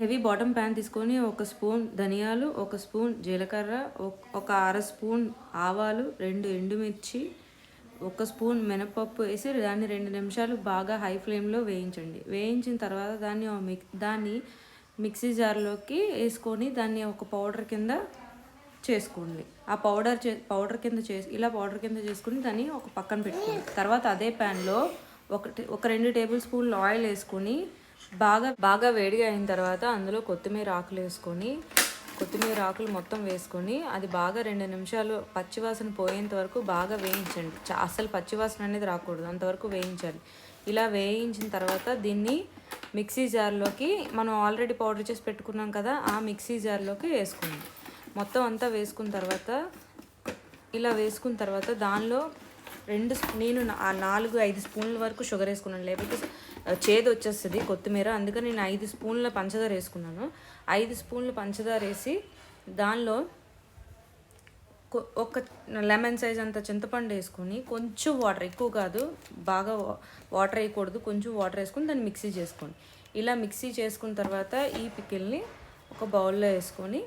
Heavy bottom pan తీసుకొని ఒక spoon ధనియాలు ఒక స్పూన్ జీలకర్ర ఒక- ఒక అర స్పూన్ ఆవాలు రెండు ఎండుమిర్చి ఒక స్పూన్ మినపప్పు వేసి దాన్ని రెండు నిమిషాలు బాగా హై ఫ్లేమ్లో వేయించండి. వేయించిన తర్వాత దాన్ని మిక్ దాన్ని మిక్సీ జార్లోకి వేసుకొని దాన్ని ఒక పౌడర్ కింద చేసుకోండి. ఆ పౌడర్ చే పౌడర్ కింద చేసి ఇలా పౌడర్ కింద చేసుకుని దాన్ని ఒక పక్కన పెట్టుకోండి. తర్వాత అదే ప్యాన్లో ఒకటి ఒక రెండు టేబుల్ స్పూన్లు ఆయిల్ వేసుకొని బాగా బాగా వేడిగా అయిన తర్వాత అందులో కొత్తిమీర ఆకులు వేసుకొని కొత్తిమీర ఆకులు మొత్తం వేసుకొని అది బాగా రెండు నిమిషాలు పచ్చివాసన పోయేంత వరకు బాగా వేయించండి. చా- అసలు పచ్చివాసన అనేది రాకూడదు. అంతవరకు వేయించాలి. ఇలా వేయించిన తర్వాత దీన్ని మిక్సీ జార్లోకి మనం ఆల్రెడీ పౌడర్ చేసి పెట్టుకున్నాం కదా ఆ మిక్సీ జార్లోకి వేసుకుందాం మొత్తం అంతా వేసుకున్న తర్వాత ఇలా వేసుకున్న తర్వాత దానిలో రెండు నేను నా- ఆ నాలుగు ఐదు స్పూన్ల వరకు షుగర్ వేసుకున్నాను. లేకపోతే చేదు వచ్చేస్తుంది కొత్తిమీర. అందుకని నేను ఐదు స్పూన్ల పంచదార వేసుకున్నాను. ఐదు స్పూన్లు పంచదార వేసి దానిలో ఒక లెమన్ సైజ్ అంత చింతపండు వేసుకొని కొంచెం వాటర్ ఎక్కువ కాదు బాగా వాటర్ వేయకూడదు కొంచెం వాటర్ వేసుకొని దాన్ని మిక్సీ చేసుకోండి. ఇలా మిక్సీ చేసుకున్న తర్వాత ఈ పికిల్ని ఒక బౌల్లో వేసుకొని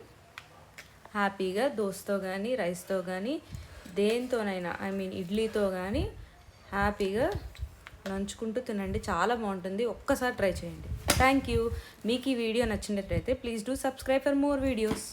హ్యాపీగా దోస్తో కానీ రైస్తో కానీ దేంతోనైనా ఐ మీన్ ఇడ్లీతో కానీ హ్యాపీగా నంచుకుంటూ తినండి. చాలా బాగుంటుంది. ఒక్కసారి ట్రై చేయండి. థ్యాంక్ యూ మీకు ఈ వీడియో నచ్చినట్లయితే please do subscribe for more videos